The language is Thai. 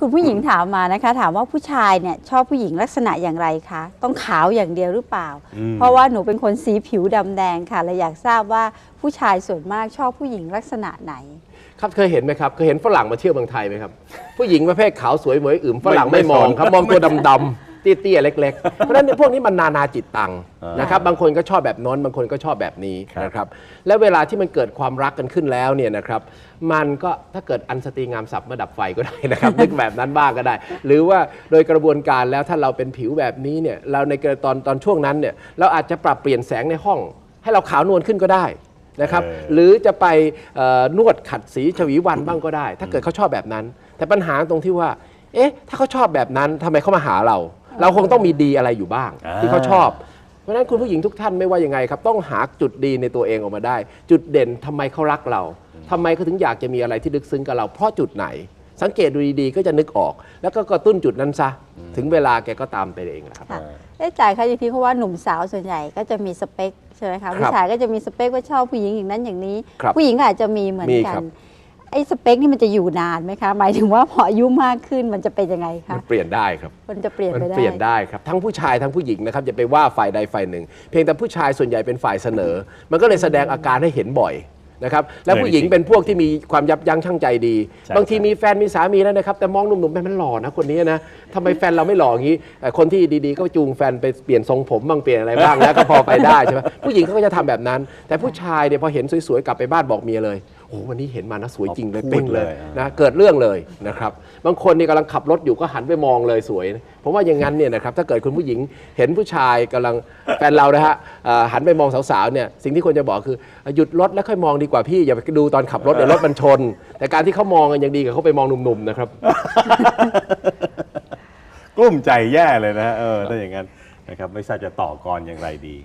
คุณผู้หญิงถามมานะคะ ถามว่าผู้ชายเนี่ยชอบผู้หญิงลักษณะอย่างไรคะต้องขาวอย่างเดียวหรือเปล่าอืมเพราะว่าหนูเป็นคนสีผิวดำแดงค่ะและอยากทราบว่าผู้ชายส่วนมากชอบผู้หญิงลักษณะไหน ครับเคยเห็นไหมครับเคยเห็นฝรั่งมาเที่ยวเมืองไทยไหมครับ ผู้หญิงประเภทขาวสวยเหมยอึมฝรั่งไม่ไม่มองไม่สนครับมองตัวดำๆ เตี้ยๆเล็กๆ เพราะฉะนั้นพวกนี้มันนานาจิตตังอ่านนะครับบางคนก็ชอบแบบโน้นบางคนก็ชอบแบบนี้ครับนะครับและเวลาที่มันเกิดความรักกันขึ้นแล้วเนี่ยนะครับมันก็ถ้าเกิดอันสตรีงามสับมาดับไฟก็ได้นะครับนึกแบบนั้นบ้างก็ได้ หรือว่าโดยกระบวนการแล้วถ้าเราเป็นผิวแบบนี้เนี่ยเราในตอนตอนช่วงนั้นเนี่ยเราอาจจะปรับเปลี่ยนแสงในห้อง ให้เราขาวนวลขึ้นก็ได้นะครับเออหรือจะไปเอ่อนวดขัดสีชวีวันบ้างก็ได้ ถ้าเกิดเขาชอบแบบนั้น แต่ปัญหาตรงที่ว่า เอ๊ะ ถ้าเขาชอบแบบนั้นทำไมเขามาหาเรา เราคงต้องมีดีอะไรอยู่บ้างอ่าที่เขาชอบ เพราะฉะนั้นคุณผู้หญิงทุกท่านไม่ว่ายังไงครับ ต้องหาจุดดีในตัวเองออกมาได้ จุดเด่นทำไมเขารักเราทำไมเขาถึงอยากจะมีอะไรที่ลึกซึ้งกับเราเพราะจุดไหน สังเกตดูดีๆก็จะนึกออก แล้วก็กระตุ้นจุดนั้นซะถึงเวลาแกก็ตามไปเองแหละครับค่ะเอ้จ่ายคะอย่างที่เขาว่าหนุ่มสาวส่วนใหญ่ก็จะมีสเปคใช่ไหมคะผู้ชายก็จะมีสเปคว่าชอบผู้หญิงอย่างนั้นอย่างนี้ครับผู้หญิงก็อาจจะมีเหมือนมีกัครันบ ไอ้สเปคนี่มันจะอยู่นานไหมคะ หมายถึงว่าพออายุมากขึ้นมันจะเป็นยังไงคะ มันเปลี่ยนได้ครับ มันจะเปลี่ยนมันไปได้ เปลี่ยนได้ครับ ทั้งผู้ชายทั้งผู้หญิงนะครับอย่าไปว่าฝ่ายใดฝ่ายหนึ่ง เพียงแต่ผู้ชายส่วนใหญ่เป็นฝ่ายเสนอ มันก็เลยแสดงอาการให้เห็นบ่อยนะครับแล้วผู้หญิงเป็นพวกที่มีความยับยั้งชั่งใจดี ใช่บางทีมีแฟนมีสามีแล้วนะครับ แต่มองหนุ่มๆไปมันหล่อนะคนนี้นะทำไมแฟนเราไม่หล่ออย่างนี้เอ่อคนที่ดีๆก็จูงแฟนไปเปลี่ยนทรงผมบ้างเปลี่ยนอะไรบ้างแล้วก็พอไปได้ใช่ไหมผู้หญิงเขาก็จะทำแบบนั้น แต่ผู้ชายเนี่ยพอเห็นสวยๆกลับไปบ้านบอกเมียเลย โอ้โหวันนี้เห็นมานะสวยจริงเลยพูดเป้งเลยเลยอะนะเกิดเรื่องเลยนะครับบางคนนี่กำลังขับรถอยู่ก็หันไปมองเลยสวยนะผมว่าอย่างนั้นเนี่ยนะครับถ้าเกิดคุณผู้หญิงเห็นผู้ชายกำลังแฟนเรานะฮะเอ่อหันไปมองสาวๆเนี่ยสิ่งที่ควรจะบอกคือหยุดรถแล้วค่อยมองดีกว่าพี่อย่าไปดูตอนขับรถเดี๋ยวรถมันชน แต่การที่เขามองกันยังดีกับเขาไปมองหนุ่มๆนะครับกลุ้มใจแย่เลยนะฮะเออถ้าอย่างนั้นนะครับไม่ทราบจะต่อกรอย่างไรดี